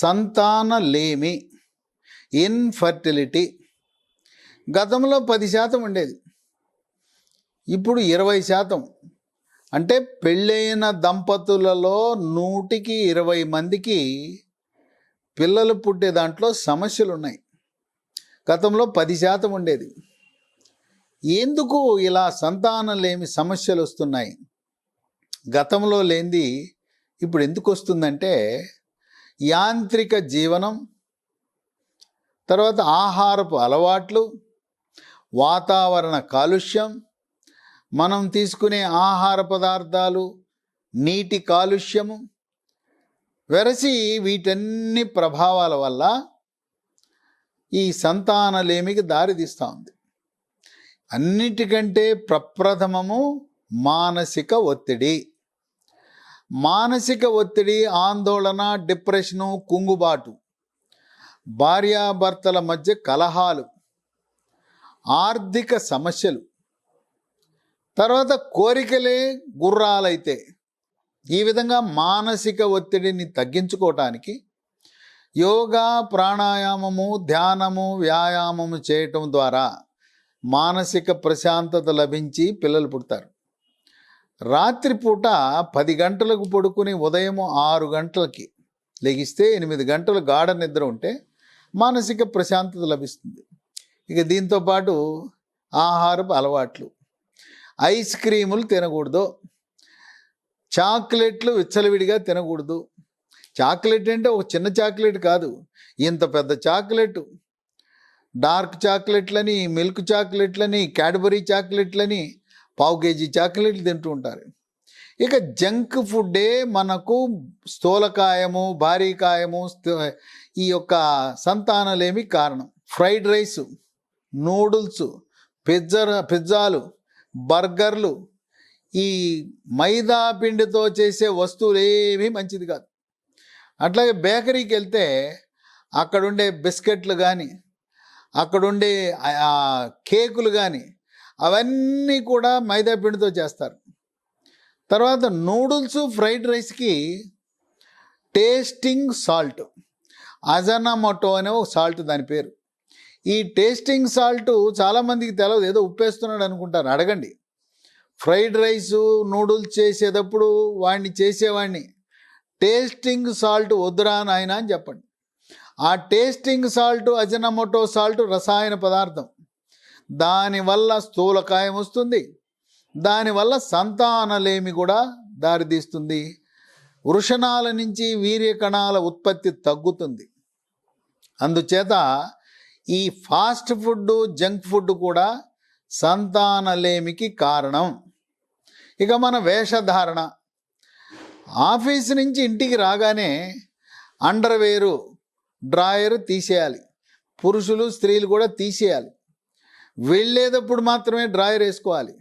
సంతాన లేమి ఇన్ఫర్టిలిటీ గతంలో పది శాతం ఉండేది. ఇప్పుడు ఇరవై శాతం. అంటే పెళ్ళైన దంపతులలో నూటికి ఇరవై మందికి పిల్లలు పుట్టే దాంట్లో సమస్యలు ఉన్నాయి గతంలో పది శాతం ఉండేది. ఎందుకు ఇలా సంతానం లేమి సమస్యలు వస్తున్నాయి గతంలో లేనిది ఇప్పుడు ఎందుకు వస్తుందంటే యాంత్రిక జీవనం తర్వాత ఆహారపు అలవాట్లు వాతావరణ కాలుష్యం మనం తీసుకునే ఆహార పదార్థాలు నీటి కాలుష్యము వెరసి వీటన్ని ప్రభావాల వల్ల ఈ సంతానలేమికి దారితీస్తూ ఉంది. అన్నిటికంటే ప్రప్రథమము మానసిక ఒత్తిడి. మానసిక ఒత్తిడి ఆందోళన డిప్రెషను కుంగుబాటు. భార్యాభర్తల మధ్య కలహాలు ఆర్థిక సమస్యలు. తర్వాత కోరికలే గుర్రాలైతే. ఈ విధంగా మానసిక ఒత్తిడిని తగ్గించుకోవటానికి యోగా ప్రాణాయామము ధ్యానము వ్యాయామము చేయటం ద్వారా మానసిక ప్రశాంతత లభించి పిల్లలు పుడతారు. రాత్రిపూట పది గంటలకు పడుకుని ఉదయం ఆరు గంటలకి లెగిస్తే ఎనిమిది గంటలు గాఢ నిద్ర ఉంటే మానసిక ప్రశాంతత లభిస్తుంది. ఇక దీంతో పాటు ఆహారపు అలవాట్లు. ఐస్ క్రీములు తినకూడదు. చాక్లెట్లు విచ్చలవిడిగా తినకూడదు. చాక్లెట్ అంటే ఒక చిన్న చాక్లెట్ కాదు. ఇంత పెద్ద చాక్లెట్. డార్క్ చాక్లెట్లని మిల్క్ చాక్లెట్లని క్యాడ్బరీ చాక్లెట్లని పావు కేజీ చాక్లెట్లు తింటూ ఉంటారు. ఇక జంక్ ఫుడ్డే మనకు స్థూలకాయము భారీ కాయము ఈ యొక్క సంతానలేమి కారణం. ఫ్రైడ్ రైస్ నూడిల్స్ పిజ్జా పిజ్జాలు బర్గర్లు ఈ మైదా పిండితో చేసే వస్తువులు ఏమీ మంచిది కాదు. అట్లాగే బేకరీకి వెళ్తే అక్కడుండే బిస్కెట్లు కానీ అక్కడుండే కేకులు కానీ అవన్నీ కూడా మైదా పిండితో చేస్తారు. తర్వాత నూడిల్స్ ఫ్రైడ్ రైస్కి టేస్టింగ్ సాల్ట్. అజనామోటో అనే ఒక సాల్ట్ దాని పేరు. ఈ టేస్టింగ్ సాల్ట్ చాలామందికి తెలియదు ఏదో ఉప్పేస్తున్నాడు అనుకుంటారు. అడగండి. ఫ్రైడ్ రైస్ నూడిల్స్ చేసేటప్పుడు వాడిని చేసేవాడిని. టేస్టింగ్ సాల్ట్ వద్దురా నాయన అని చెప్పండి. ఆ టేస్టింగ్ సాల్ట్ అజనమోటో సాల్ట్ రసాయన పదార్థం. దానివల్ల స్థూలకాయం వస్తుంది. దానివల్ల సంతానలేమి కూడా దారితీస్తుంది. వృషణాల నుంచి వీర్యకణాల ఉత్పత్తి తగ్గుతుంది. అందుచేత ఈ ఫాస్ట్ ఫుడ్ జంక్ ఫుడ్ కూడా సంతానలేమికి కారణం. ఇక మన వేషధారణ. ఆఫీస్ నుంచి ఇంటికి రాగానే అండర్వేరు డ్రాయర్ తీసేయాలి. పురుషులు స్త్రీలు కూడా తీసేయాలి. వెళ్ళేటప్పుడు మాత్రమే డ్రాయర్ వేసుకోవాలి.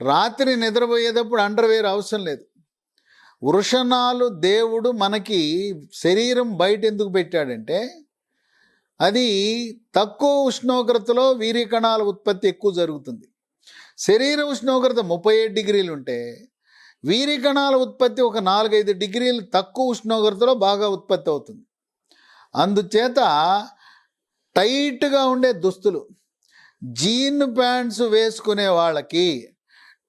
రాత్రి నిద్రపోయేటప్పుడు అండర్వేర్ అవసరం లేదు. వృషణాలు దేవుడు మనకి శరీరం బయట ఎందుకు పెట్టాడంటే అది తక్కువ ఉష్ణోగ్రతలో వీర్యకణాల ఉత్పత్తి ఎక్కువ జరుగుతుంది. శరీర ఉష్ణోగ్రత ముప్పై ఏడు డిగ్రీలు ఉంటే వీరికణాల ఉత్పత్తి ఒక నాలుగైదు డిగ్రీలు తక్కువ ఉష్ణోగ్రతలో బాగా ఉత్పత్తి అవుతుంది. అందుచేత టైట్గా ఉండే దుస్తులు జీన్ ప్యాంట్స్ వేసుకునే వాళ్ళకి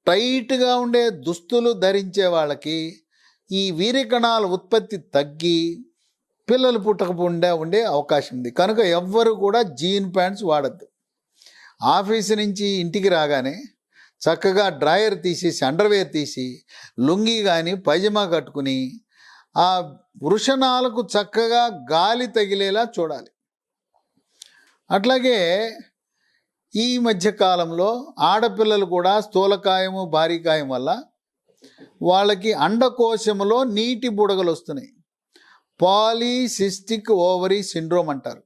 టైట్గా ఉండే దుస్తులు ధరించే వాళ్ళకి ఈ వీరికణాల ఉత్పత్తి తగ్గి పిల్లలు పుట్టకుండా ఉండే అవకాశం ఉంది. కనుక ఎవ్వరు కూడా జీన్ ప్యాంట్స్ వాడద్దు. ఆఫీసు నుంచి ఇంటికి రాగానే చక్కగా డ్రాయర్ తీసేసి అండర్వేర్ తీసి లుంగి కానీ పైజమా కట్టుకుని ఆ వృషణాలకు చక్కగా గాలి తగిలేలా చూడాలి. అట్లాగే ఈ మధ్య కాలంలో ఆడపిల్లలు కూడా స్థూలకాయము భారీకాయం వల్ల వాళ్ళకి అండకోశములో నీటి బుడగలు వస్తున్నాయి. పాలీసిస్టిక్ ఓవరీ సిండ్రోమ్ అంటారు.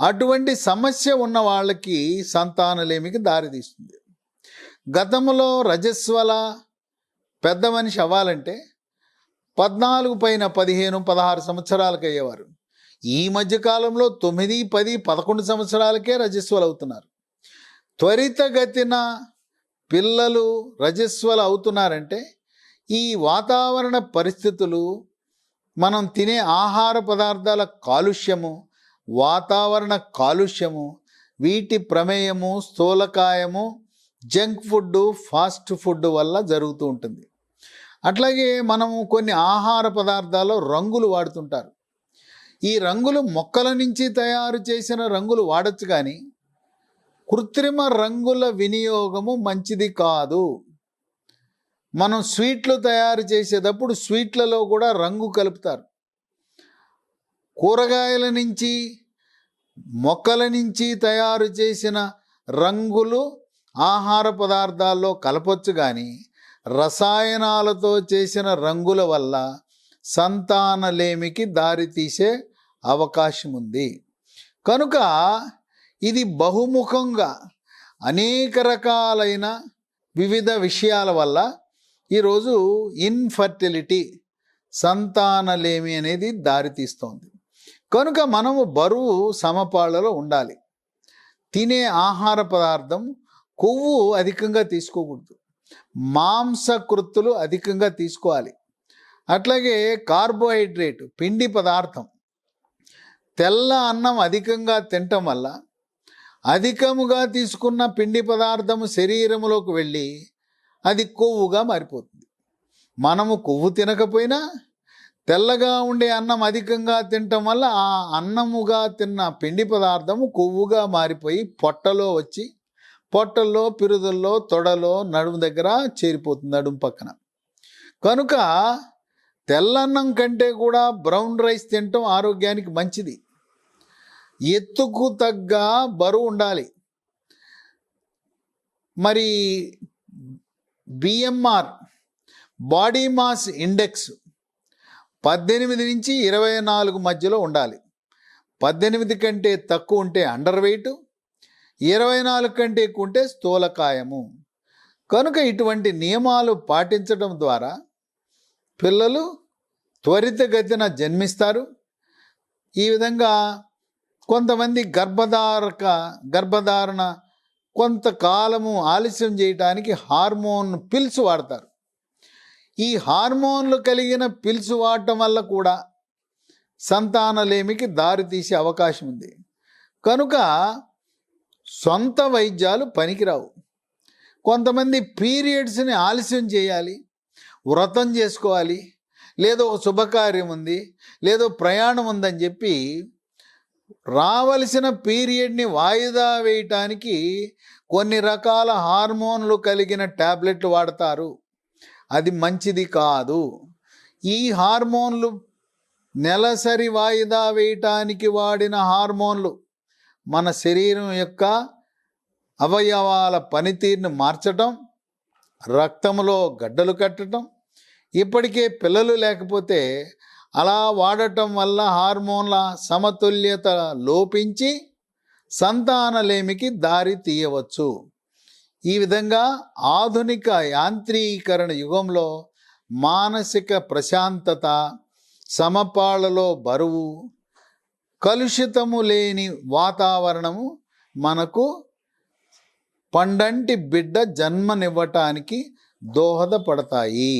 అటువంటి సమస్య ఉన్న వాళ్ళకి సంతానలేమికి దారితీస్తుంది గతంలో రజస్వల పెద్ద మనిషి అవ్వాలంటే పద్నాలుగు పైన పదిహేను పదహారు సంవత్సరాలకు అయ్యేవారు. ఈ మధ్యకాలంలో తొమ్మిది పది పదకొండు సంవత్సరాలకే రజస్వలు అవుతున్నారు. త్వరితగతిన పిల్లలు రజస్వలు అవుతున్నారంటే ఈ వాతావరణ పరిస్థితులు మనం తినే ఆహార పదార్థాల కాలుష్యము వాతావరణ కాలుష్యము వీటి ప్రమేయము స్థూలకాయము జంక్ ఫుడ్ ఫాస్ట్ ఫుడ్ వల్ల జరుగుతూ ఉంటుంది. అట్లాగే మనము కొన్ని ఆహార పదార్థాల్లో రంగులు వాడుతుంటారు. ఈ రంగులు మొక్కల నుంచి తయారు చేసిన రంగులు వాడచ్చు కానీ కృత్రిమ రంగుల వినియోగము మంచిది కాదు. మనం స్వీట్లు తయారు చేసేటప్పుడు స్వీట్లలో కూడా రంగు కలుపుతారు. కూరగాయల నుంచి మొక్కల నుంచి తయారు చేసిన రంగులు ఆహార పదార్థాల్లో కలపొచ్చు కానీ రసాయనాలతో చేసిన రంగుల వల్ల సంతానలేమికి దారితీసే అవకాశం ఉంది కనుక ఇది బహుముఖంగా అనేక రకాలైన వివిధ విషయాల వల్ల ఈరోజు ఇన్ఫర్టిలిటీ సంతానలేమి అనేది దారితీస్తోంది. కనుక మనము బరువు సమపాళ్ళలో ఉండాలి. తినే ఆహార పదార్థం కొవ్వు అధికంగా తీసుకోకూడదు. మాంసకృత్తులు అధికంగా తీసుకోవాలి. అట్లాగే కార్బోహైడ్రేట్ పిండి పదార్థం తెల్ల అన్నం అధికంగా తినటం వల్ల అధికముగా తీసుకున్న పిండి పదార్థము శరీరములోకి వెళ్ళి అది కొవ్వుగా మారిపోతుంది. మనము కొవ్వు తినకపోయినా తెల్లగా ఉండే అన్నం అధికంగా తినటం వల్ల ఆ అన్నముగా తిన్న పిండి పదార్థము కొవ్వుగా మారిపోయి పొట్టలో వచ్చి పొట్టల్లో పిరుదల్లో తొడలో నడుము దగ్గర చేరిపోతుంది నడుము పక్కన. కనుక తెల్లన్నం కంటే కూడా బ్రౌన్ రైస్ తినటం ఆరోగ్యానికి మంచిది. ఎత్తుకు తగ్గ బరువు ఉండాలి. మరి బిఎంఆర్ బాడీ మాస్ ఇండెక్స్ పద్దెనిమిది నుంచి ఇరవై నాలుగు మధ్యలో ఉండాలి. పద్దెనిమిది కంటే తక్కువ ఉంటే అండర్ వెయిట్ ఇరవై నాలుగు కంటే ఎక్కువ ఉంటే స్థూలకాయము. కనుక ఇటువంటి నియమాలు పాటించడం ద్వారా పిల్లలు త్వరితగతిన జన్మిస్తారు. ఈ విధంగా కొంతమంది గర్భధారక గర్భధారణ కొంతకాలము ఆలస్యం చేయడానికి హార్మోన్ పిల్స్ వాడతారు. ఈ హార్మోన్లు కలిగిన పిల్స్ వాడటం వల్ల కూడా సంతానలేమికి దారితీసే అవకాశం ఉంది. కనుక సొంత వైద్యాలు పనికిరావు. కొంతమంది పీరియడ్స్ని ఆలస్యం చేయాలి వ్రతం చేసుకోవాలి లేదో ఒక శుభకార్యం ఉంది లేదో ప్రయాణం ఉందని చెప్పి రావలసిన పీరియడ్ని వాయిదా వేయటానికి కొన్ని రకాల హార్మోన్లు కలిగిన ట్యాబ్లెట్లు వాడతారు. అది మంచిది కాదు. ఈ హార్మోన్లు నెలసరి వాయిదా వేయటానికి వాడిన హార్మోన్లు మన శరీరం యొక్క అవయవాల పనితీరుని మార్చటం రక్తంలో గడ్డలు కట్టడం ఇప్పటికే పిల్లలు లేకపోతే అలా వాడటం వల్ల హార్మోన్ల సమతుల్యత లోపించి సంతానలేమికి దారి తీయవచ్చు. ఈ విధంగా ఆధునిక యాంత్రీకరణ యుగంలో మానసిక ప్రశాంతత సమపాళలో బరువు కలుషితము లేని వాతావరణము మనకు పండంటి బిడ్డ జన్మనివ్వటానికి దోహదపడతాయి.